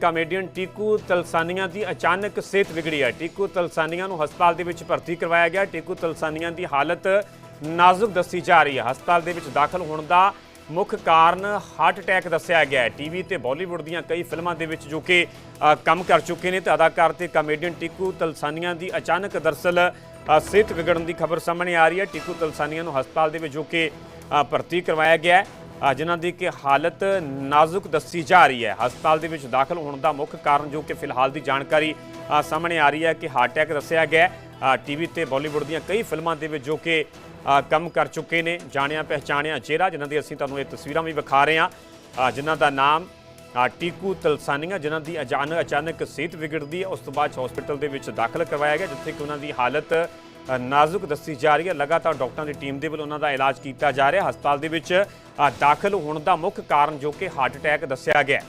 Comedian Tiku ਤਲਸਾਨੀਆਂ ਦੀ ਅਚਾਨਕ ਸਿਹਤ ਵਿਗੜੀ ਹੈ। ਟੀਕੂ ਤਲਸਾਨੀਆਂ ਨੂੰ ਹਸਪਤਾਲ ਦੇ ਵਿੱਚ ਭਰਤੀ ਕਰਵਾਇਆ ਗਿਆ। ਟੀਕੂ ਤਲਸਾਨੀਆਂ ਦੀ ਹਾਲਤ ਨਾਜ਼ੁਕ ਦੱਸੀ ਜਾ ਰਹੀ ਹੈ। ਹਸਪਤਾਲ ਦੇ ਵਿੱਚ ਦਾਖਲ ਹੋਣ ਦਾ ਮੁੱਖ ਕਾਰਨ ਹਾਰਟ ਅਟੈਕ ਦੱਸਿਆ ਗਿਆ ਹੈ। ਟੀਵੀ ਤੇ ਬਾਲੀਵੁੱਡ ਦੀਆਂ ਕਈ ਫਿਲਮਾਂ ਦੇ ਵਿੱਚ ਜੋ ਕਿ ਕੰਮ ਕਰ ਚੁੱਕੇ ਨੇ ਤੇ ਅਦਾਕਾਰ ਤੇ ਕਾਮੇਡੀਅਨ ਟੀਕੂ ਤਲਸਾਨੀਆਂ ਦੀ ਅਚਾਨਕ ਦਰਸਲ ਸਿਹਤ ਵਿਗੜਨ ਦੀ ਖਬਰ ਸਾਹਮਣੇ ਆ ਰਹੀ ਹੈ। ਟੀਕੂ ਤਲਸਾਨੀਆਂ ਨੂੰ ਹਸਪਤਾਲ ਦੇ ਵਿੱਚ ਜੋ ਕਿ ਭਰਤੀ ਕਰਵਾਇਆ ਗਿਆ ਹੈ। ਜਿਨ੍ਹਾਂ ਦੀ ਕਿ ਹਾਲਤ ਨਾਜ਼ੁਕ ਦੱਸੀ ਜਾ ਰਹੀ ਹੈ। ਹਸਪਤਾਲ ਦੇ ਵਿੱਚ ਦਾਖਲ ਹੋਣ ਦਾ ਮੁੱਖ ਕਾਰਨ ਜੋ ਕਿ ਫਿਲਹਾਲ ਦੀ ਜਾਣਕਾਰੀ ਸਾਹਮਣੇ ਆ ਰਹੀ ਹੈ ਕਿ ਹਾਰਟ ਅਟੈਕ ਦੱਸਿਆ ਗਿਆ ਹੈ। ਟੀਵੀ ਤੇ ਬਾਲੀਵੁੱਡ ਦੀਆਂ ਕਈ ਫਿਲਮਾਂ ਦੇ ਵਿੱਚ ਜੋ ਕਿ ਕੰਮ ਕਰ ਚੁੱਕੇ ਨੇ, ਜਾਣਿਆ, ਪਹਿਚਾਣਿਆ ਚਿਹਰਾ, ਜਿਨ੍ਹਾਂ ਦੀ ਅਸੀਂ ਤੁਹਾਨੂੰ ਇਹ ਤਸਵੀਰਾਂ ਵੀ ਵਿਖਾ ਰਹੇ ਹਾਂ। ਜਿਨ੍ਹਾਂ ਦਾ ਨਾਮ ਟੀਕੂ ਤਲਸਾਨੀਆ, ਜਿਨ੍ਹਾਂ ਦੀ ਅਚਾਨਕ ਅਚਾਨਕ ਸਿਹਤ ਵਿਗੜਦੀ ਹੈ, ਉਸ ਤੋਂ ਬਾਅਦ ਹਸਪੀਟਲ ਦੇ ਵਿੱਚ ਦਾਖਲ ਕਰਵਾਇਆ ਗਿਆ, ਜਿੱਥੇ ਕਿ ਉਹਨਾਂ ਦੀ ਹਾਲਤ ਨਾਜ਼ੁਕ ਦੱਸੀ ਜਾ ਰਹੀ ਹੈ। ਲਗਾਤਾਰ ਡਾਕਟਰਾਂ ਦੀ ਟੀਮ ਦੇ ਵੱਲੋਂ ਉਹਨਾਂ ਦਾ ਇਲਾਜ ਕੀਤਾ ਜਾ ਰਿਹਾ। ਹਸਪਤਾਲ ਦੇ ਵਿੱਚ ਦਾਖਲ ਹੋਣ ਦਾ ਮੁੱਖ ਕਾਰਨ ਜੋ ਕਿ ਹਾਰਟ ਅਟੈਕ ਦੱਸਿਆ ਗਿਆ ਹੈ।